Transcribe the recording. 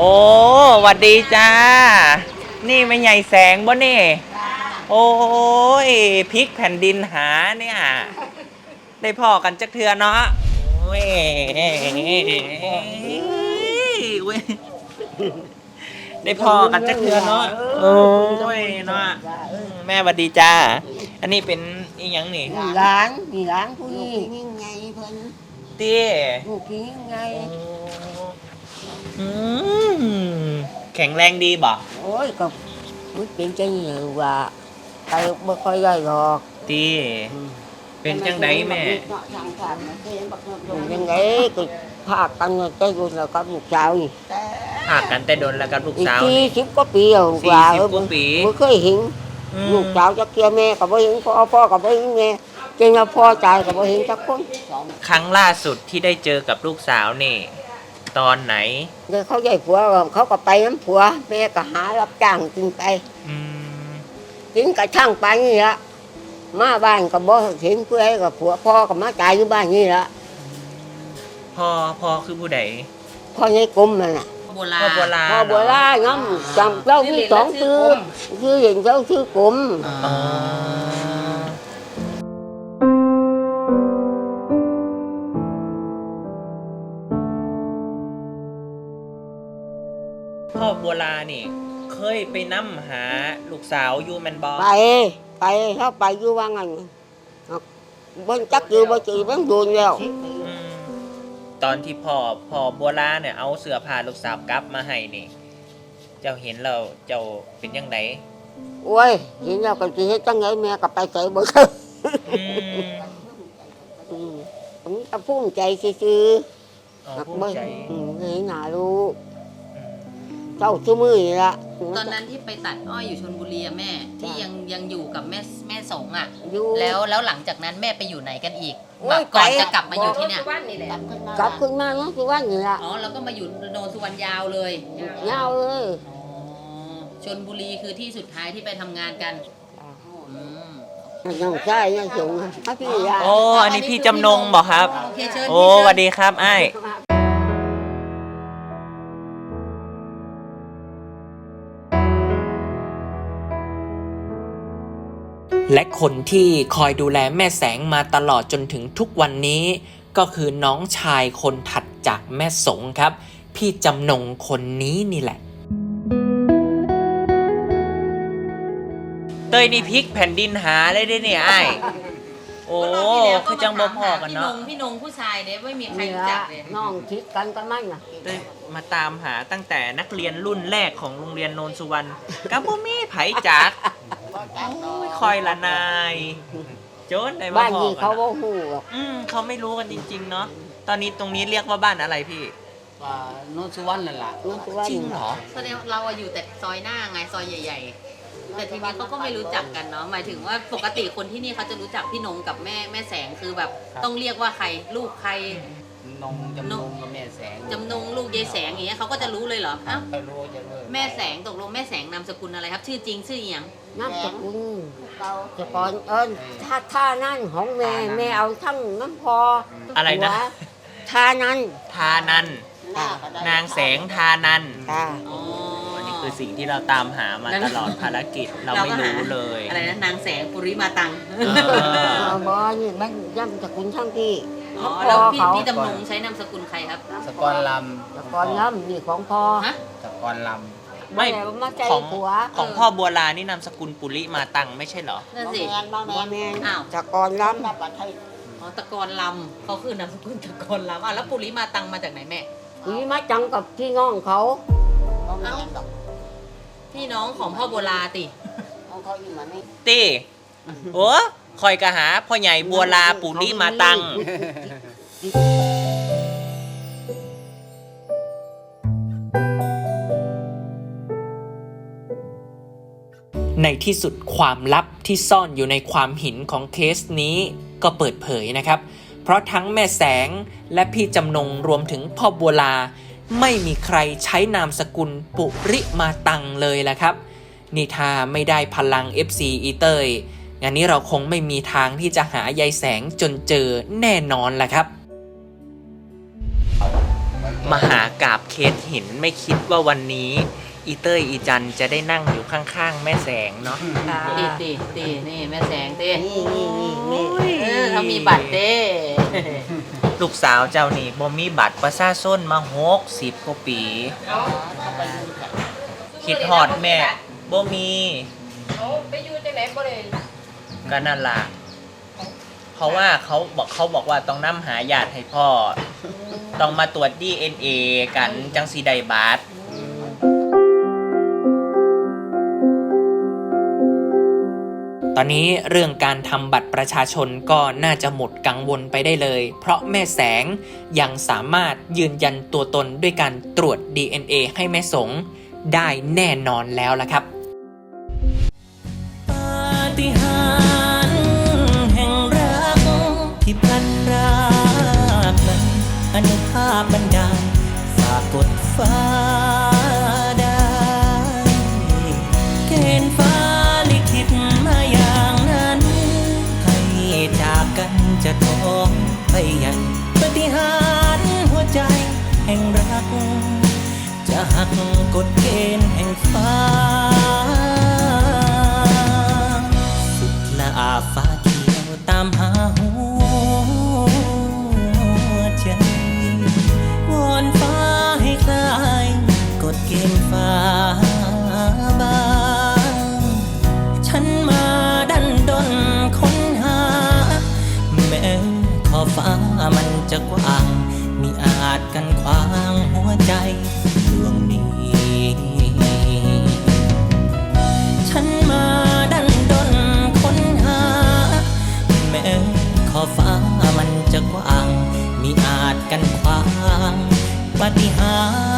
โอ้หวัดดีจ้า นี่ไม่ใหญ่แสงบ่นี่ โอ้ยพริกแผ่นดินหาเนี่ย ได้พอกันจักเทือเนาะโอ้ยเว้ยได้พอกันจักเทือเนาะโอ้ยเนาะแม่หวัดดีจ้า อันนี้เป็นอีหยังนี่มีร้านมีร้านผู้นี้ยิ่งไงเพิ่นเตี้ยลูกพี่ไงอืม แข็งแรงดีบ่โอ้ยก็มันเป็นจังเหยวว่าไปบ่ค่อยได้หรอกตีเป็นจังไดแม่เนาะทางผ่านมาเคยเห็นบักเนาะเป็นยังไงก็พากันเงินได้บุญแล้วกับลูกสาวนี่แต่หากกันแต่โดนแล้วกับลูกอีกสาวสี่นี่ สิบกว่าปีแล้วกว่าสี่สิบกว่าปี บ่เคยเห็น อืมลูกสาวจักเทียแม่ก็บ่เห็นพ่อพ่อก็บ่เห็นแม่จนว่าพ่อตายก็บ่เห็นจักคนสองครั้งล่าสุดที่ได้เจอกับลูกสาวนี่ ตอนไหนเดี๋ยวเขาใหญ่ผัวเขาก็ไปน้ำผัว แม่ก็หารับจ้างกินไปอืมกินกระช่างไปนี่ละมาบ้านก็บ่เห็นเพื่อนกับผัวพ่อก็มาตายอยู่บ้านนี่ละพ่อพ่อคือผู้ใดพ่อในกลมมันน่ะโบราพ่อณโบราณพ่อบัวล่าน้ำจำเจ้ามีสองชื่อชื่อเห็นเจ้าชื่อกลมอ๋อ นี่ เคยไปนํหาลูกสาวอยู่แมนบอไป ไปเขาไปอยู่ว่างั้นบนจักอยู่บ่จือมันโดนแล้วอืมตอนที่พ่อพ่อบัวลาเนี่ยเอาเสื้อผ้าลูกสาวกลับมาให้นี่ เจ้าเห็นแล้วเจ้าเป็นยังไงโอ้ยเห็นแล้วก็สิเฮ็ดจังไงแม่ก็ไปใจบ่ได้อืมอืมผมก็ภูมิใจซื่ออ๋อๆภูมิใจ อืมเห็นหน้าลูกอืม เจ้าชื่อมือนี่ละตอนนั้นที่ไปตัดอ้อยอยู่ชนบุรีอะแม่ ที่ยังยังอยู่กับแม่แม่สงอะอยู่แล้วแล้วหลังจากนั้นแม่ไปอยู่ไหนกันอีกโอ้ยแบบก่อนไป จะกลับมาอยู่ที่เนี่ยกลับขึ้นมากลับขึ้นมาเนาะคือว่านี่ละอ๋อแล้วก็มาอยู่โนนสุวรรณยาวเลยยาวเลยอ๋อชนบุรีคือที่สุดท้ายที่ไปทำงานกันอืมน้องชายยังสูงอะเอาพี่ยาโอ้ อันนี้พี่จำนงบอกครับ โอเคเชิญโอ้สวัสดีครับไอ้าย และคนที่คอยดูแลแม่แสงมาตลอดจนถึงทุกวันนี้ ก็คือน้องชายคนถัดจากแม่สงครับ พี่จำนงคนนี้นี่แหละ เตยนี่พริกแผ่นดินหาเลยได้เนี่ยไอ้ายโอ้ก็รอบที่แล้วก็คือจังบ่พอกันพี่นเนาะงพี่นงผู้ชายเนี่ยไม่มีใครนี่รู้ละจักเลยน้องคิดกันกันมั้งน่ะได้มาตามหาตั้งแต่นักเรียนรุ่นแรกของโรงเรียนโนนสุวรรณกับบ่มีไผจักโอ้ย คอยละนายโจนได้มาบ้านพอนี้กัเขานบ่อะฮู้หรอกอืมเขาไม่รู้กันจริง ๆ เนาะตอนนี้ตรงนี้เรียกว่าบ้านอะไรพี่ว่าโนนสุวรรณนั่นแหละนั่นคือว่าจริงเหรอแสดงว่าเราอะอยู่แต่ซอยหน้าไงซอยใหญ่ ๆ แต่ทีนี้เขาก็ไม่รู้จักกันเนาะหมายถึงว่าปกติคนที่นี่เขาจะรู้จักพี่นงกับแม่แม่แสงคือแบบ ต้องเรียกว่าใครลูกใครนงจำนงกับแม่แสงจำนงลูกยายแสงอย่างเงี้ยเขาก็จะรู้เลยเหรออ้าวไปรู้จะรู้แม่แสงตกลงแม่แสงนามสกุลอะไรครับ ชื่อจริงชื่ออีหยัง น้ำสกุลเราแต่ก่อนเอิ้นท่าท่านั่นของแม่แม่เอาทั้งน้ำพออะไรนะ หัวท่านั้น ทานันหน้าก็ได้นางแสงทานันค่ะ อ๋ออันนี้คือสิ่งที่เราตามหามาตลอดภารกิจเราไม่รู้เลยอะไรนะนางแสงปุริมาตังเออ เอาบ่นี่มันย่ำสกุลทั้งที่อ๋อพ่แล้วอพี่เขาพี่จำนงใช้นามสกุลใครครับ สกอรลแต่ก่อนน้ำนี่ของพ่อฮะำสกอรล ไม่ด้มาใจของผัวของพ่อบัวลานี่นามสกุลปุริมาตังไม่ใช่เหรอ นั่นสิแมนบ้างแมบ่นแม่นอ้าวแต่ก่อนน้ดับบัตรไทยอ๋อตะกอนลำเขาคือนามสกุลตะกอนลำอะแล้วปุริมาตังมาจากไหนแม่ำนี่มาจังกับพี่น้องเขาบ้างแมนดอกพี่น้องของพ่อโบราติ ของเขาอยู่มานี่ตีโอ้คอยกะหาพ่อใหญ่บัวลาปุริมาตัง ในที่สุดความลับที่ซ่อนอยู่ในความหินของเคสนี้ก็เปิดเผยนะครับ เพราะทั้งแม่แสงและพี่จำนงรวมถึงพ่อบัวลา ไม่มีใครใช้นามสกุลปุริมาตังเลยละครับ นี่ถ้าไม่ได้พลัง FC อีเตยงานนี้เราคงไม่มีทางที่จะหายายแสงจนเจอแน่นอนแหละครับ มหากราบเคสหินไม่คิดว่าวันนี้ อีเต้ยอีจันจะได้นั่งอยู่ข้างๆ แม่แสงเนาะ ตีตีตีนี่แม่แสงตีนี่นี่นี่นี่เออเขามีบัตรเต้ลูกสาวเจ้านี่บ่มีบัตรประชาชนมาหกสิบกว่าปี คิดฮอดแม่บ่มีไปอยู่จังไหนบ่ได้ก็นั่นล่ะเพราะว่าเขาบอกเขาบอกว่าต้องนำหาญาติให้พ่อ ต้องมาตรวจ DNA กันจังสีไดบัตร ตอนนี้เรื่องการทำบัตรประชาชนก็น่าจะหมดกังวลไปได้เลย เพราะแม่แสงยังสามารถยืนยันตัวตนด้วยการตรวจ DNA ให้แม่สงได้แน่นอนแล้วละครับปาฏิหาริย์แห่งรักที่พลันรากนั้นอนุภาพบันดาลฝากกดฟ้า กกฎเกณฑ์แห่งฟ้า สุดละอาฟ้าเขียวตามหาหัวใจ วอนฟ้าให้คลายกฎเกณฑ์ฟ้าบาง ฉันมาดันดนค้นหา แม้ขอฟ้ามันจะกว้าง มีอาจกันขวางหัวใจ อฟ้ามันจะกว้าง มีอาจกันขวางปฏิหาร